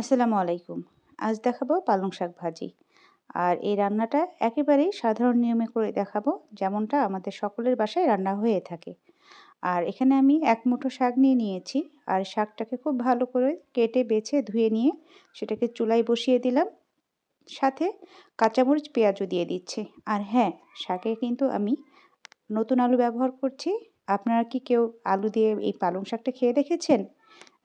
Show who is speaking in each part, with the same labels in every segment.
Speaker 1: আসসালামু আলাইকুম। আজ দেখাবো পালং শাক ভাজি। আর এই রান্নাটা একেবারেই সাধারণ নিয়মে করে দেখাবো, যেমনটা আমাদের সকলের বাসায় রান্না হয়ে থাকে। আর এখানে আমি এক মুঠো শাক নিয়ে নিয়েছি, আর শাকটাকে খুব ভালো করে কেটে, বেছে, ধুয়ে নিয়ে সেটাকে চুলায় বসিয়ে দিলাম। সাথে কাঁচামরিচ, পেঁয়াজও দিয়ে দিচ্ছি। আর হ্যাঁ শাকে কিন্তু আমি নতুন আলু ব্যবহার করছি। আপনারা কি কেউ আলু দিয়ে এই পালং শাকটা খেয়ে দেখেছেন?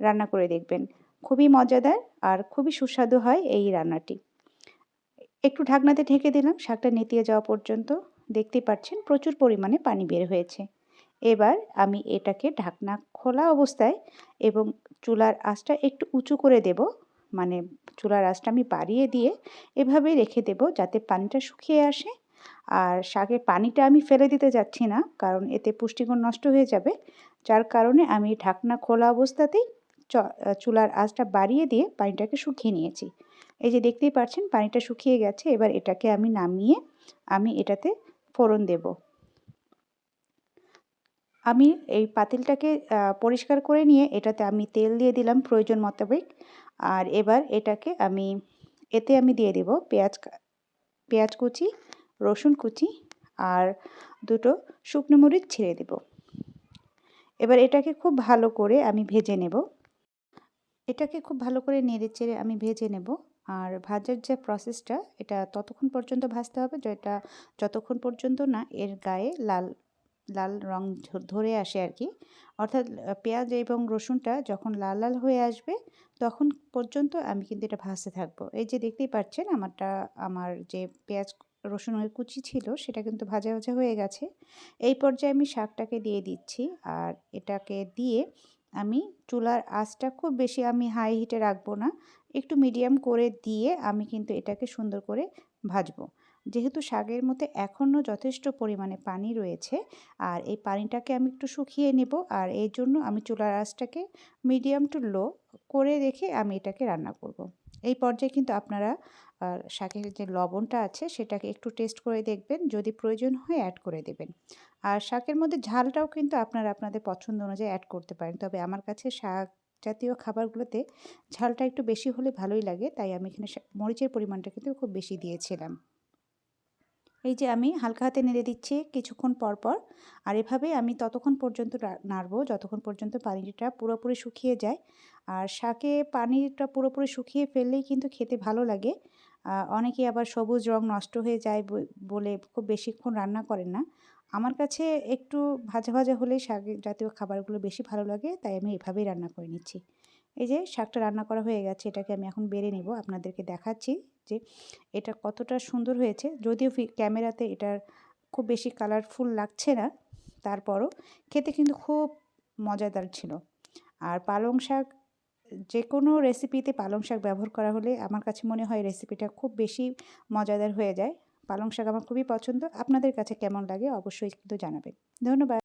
Speaker 1: রান্না করে দেখবেন। খুবই মজাদার আর খুবই সুস্বাদু হয় এই রান্নাটি। একটু ঢাকনাতে ঢেকে দিলাম, শাকটা নেতিয়ে যাওয়া পর্যন্ত। দেখতেই পাচ্ছেন, প্রচুর পরিমাণে পানি বের হয়েছে। এবার আমি এটাকে ঢাকনা খোলা অবস্থায় এবং চুলার আঁচটা একটু উঁচু করে দেব। মানে চুলার আঁচটা আমি বাড়িয়ে দিয়ে এভাবে রেখে দেব যাতে পানিটা শুকিয়ে আসে। আর শাকের পানিটা আমি ফেলে দিতে যাচ্ছি না, কারণ এতে পুষ্টিগুণ নষ্ট হয়ে যাবে। যার কারণে আমি ঢাকনা খোলা অবস্থাতেই চুলার আঁচটা বাড়িয়ে দিয়ে পানিটাকে শুকিয়ে নিয়েছি। এই যে দেখতেই পাচ্ছেন পানিটা শুকিয়ে গেছে, এবার এটাকে আমি নামিয়ে আমি এটাতে ফোড়ন দেব। আমি এই পাতিলটাকে পরিষ্কার করে নিয়ে এটাতে আমি তেল দিয়ে দিলাম প্রয়োজন মোতাবেক। আর এবার এটাকে আমি, এতে আমি দিয়ে দেব পেঁয়াজ পেঁয়াজ কুচি, রসুন কুচি আর দুটো শুকনো মরিচ ছেড়ে দেব। এবার এটাকে খুব ভালো করে আমি ভেজে নেব। এটাকে খুব ভালো করে নেড়ে চেড়ে আমি ভেজে নেব। আর ভাজার যে প্রসেসটা এটা ততক্ষণ পর্যন্ত ভাজতে হবে। যেটা যতক্ষণ পর্যন্ত না এর গায়ে লাল লাল রং ধরে আসে আর কি অর্থাৎ পেঁয়াজ এবং রসুনটা যখন লাল লাল হয়ে আসবে, তখন পর্যন্ত আমি কিন্তু এটা ভাজতে থাকব। এই যে দেখতেই পাচ্ছেন, আমারটা, আমার যে পেঁয়াজ, রসুন রসুনের কুচি ছিল, সেটা কিন্তু ভাজা ভাজা হয়ে গেছে। এই পর্যায়ে আমি শাকটাকে দিয়ে দিচ্ছি। আর এটাকে দিয়ে আমি চুলার আঁচটা খুব বেশি আমি হাই হিটে রাখব না একটু মিডিয়াম করে দিয়ে আমি কিন্তু এটাকে সুন্দর করে ভাজবো যেহেতু শাকের মধ্যে এখনও যথেষ্ট পরিমাণে পানি রয়েছে, আর এই পানিটাকে আমি একটু শুকিয়ে নেব, আর এর জন্য আমি চুলার আঁচটাকে মিডিয়াম টু লো করে রেখে আমি এটাকে রান্না করব। এই পর্যায়ে কিন্তু আপনারা শাকের যে লবণটা আছে সেটাকে একটু টেস্ট করে দেখবেন, যদি প্রয়োজন হয় অ্যাড করে দেবেন। আর শাকের মধ্যে ঝালটাও কিন্তু আপনারা আপনাদের পছন্দ অনুযায়ী অ্যাড করতে পারেন। তবে আমার কাছে শাক জাতীয় খাবারগুলোতে ঝালটা একটু বেশি হলে ভালোই লাগে, তাই আমি এখানে মরিচের পরিমাণটা কিন্তু খুব বেশি দিয়েছিলাম। এই যে আমি হালকা হাতে নেড়ে দিচ্ছি কিছুক্ষণ পর পর, আর এভাবে আমি ততক্ষণ পর্যন্ত নাড়বো, যতক্ষণ পর্যন্ত পানিটা পুরোপুরি শুকিয়ে যায়। আর শাকে পানিটা পুরোপুরি শুকিয়ে ফেললেই কিন্তু খেতে ভালো লাগে। অনেকে আবার সবুজ রং নষ্ট হয়ে যায় বলে খুব বেশিক্ষণ রান্না করেন না। আমার কাছে একটু ভাজা ভাজা হলে শাক জাতীয় খাবারগুলো বেশি ভালো লাগে, তাই আমি এভাবেই রান্না করে নিচ্ছি। এই যে শাকটা রান্না করা হয়ে গেছে, এটাকে আমি এখন বেড়ে নেব। আপনাদেরকে দেখাচ্ছি যে এটা কতটা সুন্দর হয়েছে। যদিও ক্যামেরাতে এটার খুব বেশি কালারফুল লাগছে না, তারপরও খেতে কিন্তু খুব মজাদার ছিল। আর পালং শাক যে কোনো রেসিপিতে পালং শাক ব্যবহার করা হলে আমার কাছে মনে হয় রেসিপিটা খুব বেশি মজাদার হয়ে যায়। পালং শাক আমার খুবই পছন্দ। আপনাদের কাছে কেমন লাগে অবশ্যই কিন্তু জানাবেন। ধন্যবাদ।